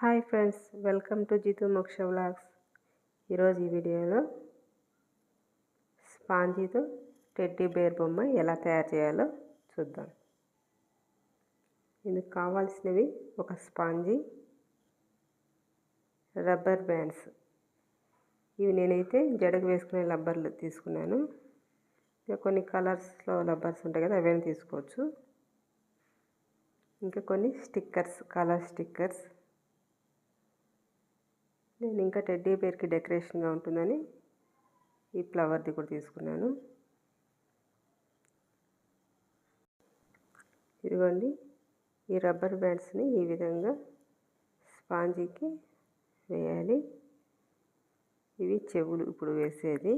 Hi friends welcome to Jitu Moksha vlogs. ఈరోజు ఈ వీడియోలో స్పాంజీతో టెడ్డీ బేర్ బొమ్మ ఎలా తయారు చేయాలో చూద్దాం. ఇందుకు కావాల్సినవి ఒక స్పాంజీ రబ్బర్ బ్యాండ్స్. ఇవి నేనైతే జడకు వేసుకునే రబ్బర్లు తీసుకున్నాను. ఇంకా కొన్ని కలర్స్లో రబ్బర్స్ ఉంటాయి కదా అవన్నీ తీసుకోవచ్చు. ఇంకా కొన్ని స్టిక్కర్స్ కలర్ స్టిక్కర్స్. నేను ఇంకా టెడ్డీ బేర్కి డెకరేషన్గా ఉంటుందని ఈ ఫ్లవర్ది కూడా తీసుకున్నాను. ఇదిగోండి ఈ రబ్బర్ బ్యాండ్స్ని ఈ విధంగా స్పాంజీకి వేయాలి. ఇవి చెవులు ఇప్పుడు వేసేది.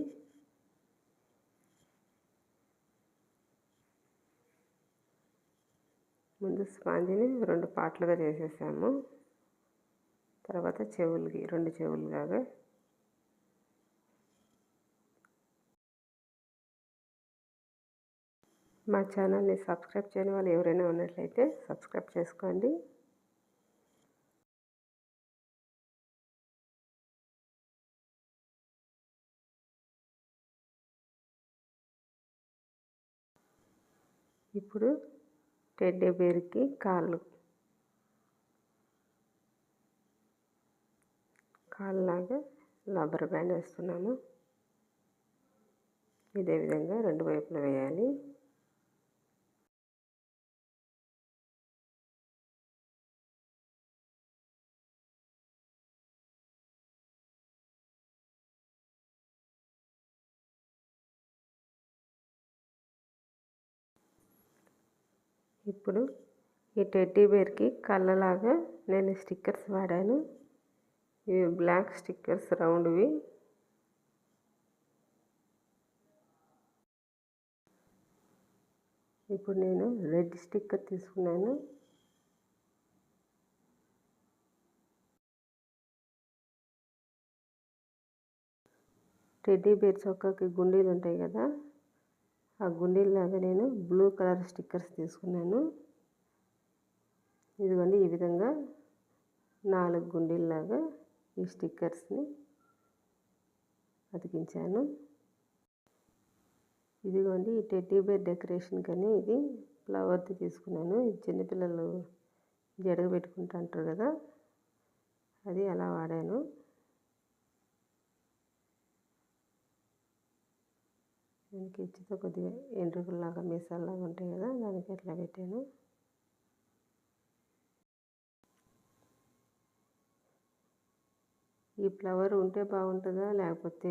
ముందు స్పాంజిని రెండు పార్ట్లుగా చేసేసాము. తర్వాత చెవులకి రెండు చెవులులాగా మా ఛానల్ని సబ్స్క్రైబ్ చేయని వాళ్ళు ఎవరైనా ఉన్నట్లయితే సబ్స్క్రైబ్ చేసుకోండి. ఇప్పుడు టెడ్డీ బేర్కి కాళ్ళు కాళ్ళలాగా రబ్బర్ బ్యాండ్ వేస్తున్నాము. ఇదే విధంగా రెండు వైపులు వేయాలి. ఇప్పుడు ఈ టెడ్డీ బేర్కి కళ్ళలాగా నేను స్టిక్కర్స్ వాడాను. ఇవి బ్లాక్ స్టిక్కర్స్ రౌండ్వి. ఇప్పుడు నేను రెడ్ స్టిక్కర్ తీసుకున్నాను. టెడ్డీ బేర్ చొక్కాకి గుండీలు ఉంటాయి కదా ఆ గుండీలాగా నేను బ్లూ కలర్ స్టిక్కర్స్ తీసుకున్నాను. ఇదిగోండి ఈ విధంగా నాలుగు గుండీల్లాగా ఈ స్టిక్కర్స్ని అతికించాను. ఇదిగోండి ఈ టెడ్డీ బేర్ డెకరేషన్ కానీ ఇది ఫ్లవర్ది తీసుకున్నాను. ఇది చిన్నపిల్లలు జడగ పెట్టుకుంటా అంటారు కదా అది అలా వాడాను. దానికి ఇచ్చితో కొద్దిగా ఎండ్రుకల్లాగా మీసాల్లాగా ఉంటాయి కదా దానికి అట్లా పెట్టాను. ఈ ఫ్లవర్ ఉంటే బాగుంటుందా? లేకపోతే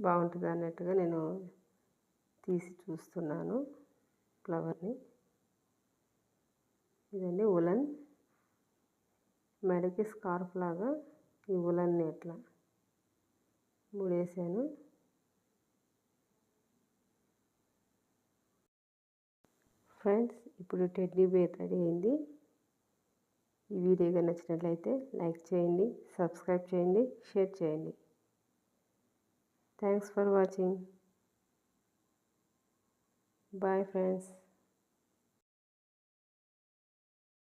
బాగుంటుందా అన్నట్టుగా నేను తీసి చూస్తున్నాను ఫ్లవర్ని. ఇదండి ఉలన్. మెడకి స్కార్ఫ్ లాగా ఈ ఉలన్ని ఎట్లా ముడేసాను. ఫ్రెండ్స్ ఇప్పుడు టెడ్డీ బేర్ రెడీ అయింది. ఈ వీడియోగా నచ్చినట్లయితే లైక్ చేయండి సబ్స్క్రైబ్ చేయండి షేర్ చేయండి. Thanks for watching bye friends